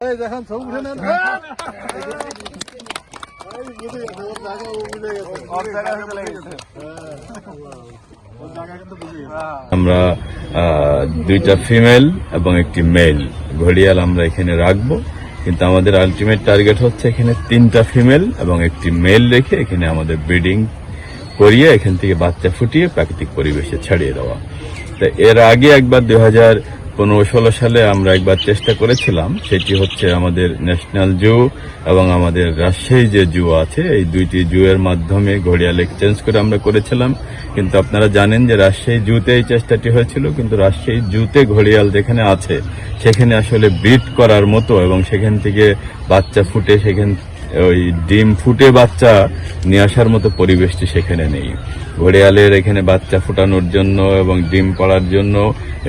এই দেখেন ছবি উঠে নেন। হ্যাঁ। আমরা দুইটা ফিমেল এবং একটি মেল ঘড়িয়াল আমরা এখানে রাখব কিন্তু আমাদের আলটিমেট টার্গেট হচ্ছে এখানে তিনটা ফিমেল এবং একটি মেল রেখে এখানে আমাদের ব্রিডিং করিয়ে এখান থেকে বাচ্চা ফুটিয়ে প্রাকৃতিক পরিবেশে ছাড়িয়ে দেওয়া তো এর আগে একবার দুই হাজার পনেরো ষোলো সালে আমরা একবার চেষ্টা করেছিলাম, সেটি হচ্ছে আমাদের ন্যাশনাল জু এবং আমাদের রাজশাহী যে জু আছে, এই দুইটি জু এর মাধ্যমে ঘড়িয়াল এক্সচেঞ্জ করে আমরা করেছিলাম। কিন্তু আপনারা জানেন যে রাজশাহী জুতে এই চেষ্টাটি হয়েছিল, কিন্তু রাজশাহী জুতে ঘড়িয়াল যেখানে আছে, সেখানে আসলে ব্রিড করার মতো এবং সেখান থেকে বাচ্চা ফুটে, সেখান, ওই ডিম ফুটে বাচ্চা নিয়ে আসার মতো পরিবেশটি সেখানে নেই। ঘড়িয়ালের এখানে বাচ্চা ফোটানোর জন্য এবং ডিম পড়ার জন্য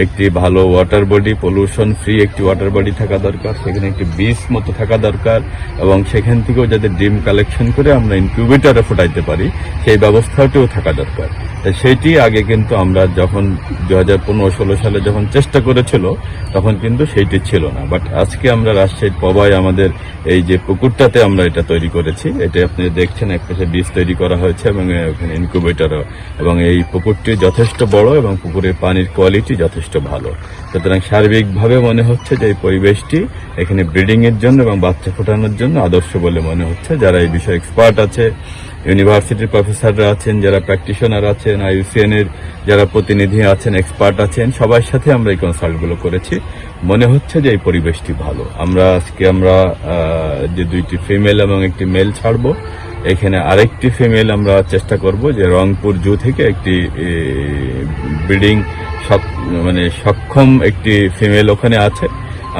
একটি ভালো ওয়াটার বডি পলিউশন ফ্রি একটি ওয়াটার বডি থাকা দরকার, সেখানে একটি বীজ মতো থাকা দরকার এবং সেখান থেকেও যাতে ডিম কালেকশন করে আমরা ইনকিউবেটরে ফোটাইতে পারি, সেই ব্যবস্থাটিও থাকা দরকার। সেইটি আগে কিন্তু আমরা যখন দু হাজার পনেরো ষোলো সালে যখন চেষ্টা করেছিল, তখন কিন্তু সেইটি ছিল না। বাট আজকে আমরা রাজশাহীর পবায় আমাদের এই যে পুকুরটাতে আমরা এটা তৈরি করেছি, এটা আপনি দেখছেন, এক পাশে বীজ তৈরি করা হয়েছে এবং ওখানে ইনকিউবেটরও এবং এই পুকুরটি যথেষ্ট বড় এবং পুকুরের পানির কোয়ালিটি যথেষ্ট ভালো। সুতরাং সার্বিকভাবে মনে হচ্ছে যে এই পরিবেশটি এখানে ব্রিডিং এর জন্য এবং বাচ্চা ফোটানোর জন্য আদর্শ বলে মনে হচ্ছে। যারা এই বিষয়ে এক্সপার্ট আছে ইউনিভার্সিটির প্রফেসররা আছেন, যারা প্র্যাকটিশনার আছেন আইউসিএন এর যারা প্রতিনিধি আছেন এক্সপার্ট আছেন, সবার সাথে আমরা এই কনসাল্টগুলো করেছি। মনে হচ্ছে যে এই পরিবেশটি ভালো। আমরা আজকে আমরা যে দুইটি ফিমেল এবং একটি মেল ছাড়বো এখানে আরেকটি ফিমেল আমরা চেষ্টা করব যে রংপুর জু থেকে একটি ব্রিডিং মানে সক্ষম একটি ফিমেল ওখানে আছে।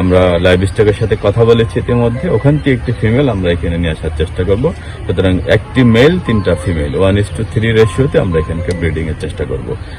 আমরা লাইভ স্টকের সাথে কথা বলেছি ইতিমধ্যে। ওখান থেকে একটি ফিমেল আমরা এখানে নিয়ে আসার চেষ্টা করব। সুতরাং একটি মেল তিনটা female one is to three রেশিওতে আমরা এখানকে ব্রিডিংয়ের চেষ্টা করব।